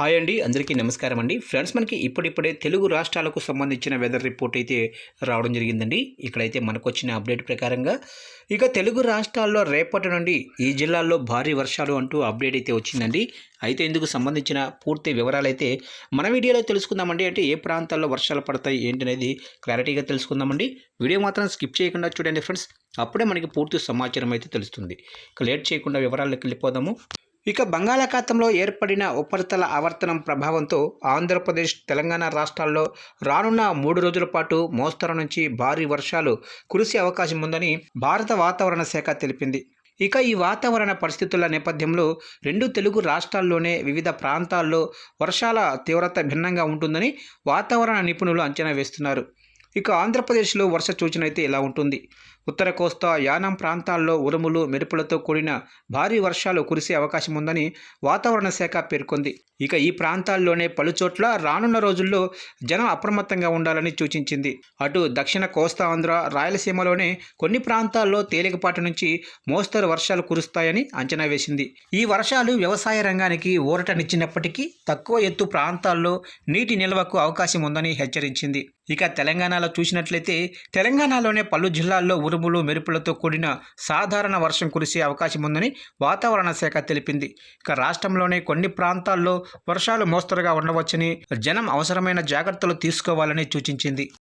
Hi అండి అందరికీ నమస్కారం అండి. ఫ్రెండ్స్ మనకి ఇప్పుడిప్పుడే తెలుగు రాష్ట్రాలకు సంబంధించిన వెదర్ రిపోర్ట్ అయితే రావడం జరిగిందండి. ఇక్కడైతే మనకు వచ్చిన అప్డేట్ ప్రకారంగా ఇక తెలుగు రాష్ట్రాల్లో రేపటి నుండి ఈ జిల్లాల్లో భారీ వర్షాలు అంటూ అప్డేట్ అయితే వచ్చిందండి. అయితే ఇందుకు సంబంధించిన పూర్తి వివరాలు అయితే మన వీడియోలో తెలుసుకుందామండి. అంటే ఏ ప్రాంతాల్లో వర్షాలు పడతాయి ఏంటి అనేది క్లారిటీగా తెలుసుకుందామండి. వీడియో మాత్రం స్కిప్ చేయకుండా చూడండి ఫ్రెండ్స్. అప్పుడే మనకి పూర్తి సమాచారం అయితే తెలుస్తుంది. ఇక లేట్ చేయకుండా వివరాల్లోకి వెళ్ళిపోదాము. ఇక బంగాళాఖాతంలో ఏర్పడిన ఉపరితల ఆవర్తనం ప్రభావంతో ఆంధ్రప్రదేశ్ తెలంగాణ రాష్ట్రాల్లో రానున్న మూడు రోజుల పాటు మోస్తరు నుంచి భారీ వర్షాలు కురిసే అవకాశం ఉందని భారత వాతావరణ శాఖ తెలిపింది. ఇక ఈ వాతావరణ పరిస్థితుల నేపథ్యంలో రెండు తెలుగు రాష్ట్రాల్లోనే వివిధ ప్రాంతాల్లో వర్షాల తీవ్రత భిన్నంగా ఉంటుందని వాతావరణ నిపుణులు అంచనా వేస్తున్నారు. ఇక ఆంధ్రప్రదేశ్లో వర్ష సూచన అయితే ఇలా ఉంటుంది. ఉత్తర కోస్తా యానం ప్రాంతాల్లో ఉరుములు మెరుపులతో కూడిన భారీ వర్షాలు కురిసే అవకాశం ఉందని వాతావరణ శాఖ పేర్కొంది. ఇక ఈ ప్రాంతాల్లోనే పలుచోట్ల రానున్న రోజుల్లో జనం అప్రమత్తంగా ఉండాలని సూచించింది. అటు దక్షిణ కోస్తా ఆంధ్ర రాయలసీమలోనే కొన్ని ప్రాంతాల్లో తేలికపాటి నుంచి మోస్తరు వర్షాలు కురుస్తాయని అంచనా వేసింది. ఈ వర్షాలు వ్యవసాయ రంగానికి ఊరటనిచ్చినప్పటికీ తక్కువ ఎత్తు ప్రాంతాల్లో నీటి నిల్వకు అవకాశం ఉందని హెచ్చరించింది. ఇక తెలంగాణలో చూసినట్లయితే తెలంగాణలోనే పలు జిల్లాల్లో ఉరుములు మెరుపులతో కూడిన సాధారణ వర్షం కురిసే అవకాశం ఉందని వాతావరణ శాఖ తెలిపింది. ఇక రాష్ట్రంలోనే కొన్ని ప్రాంతాల్లో వర్షాలు మోస్తరుగా ఉండవచ్చని జనం అవసరమైన జాగ్రత్తలు తీసుకోవాలని సూచించింది.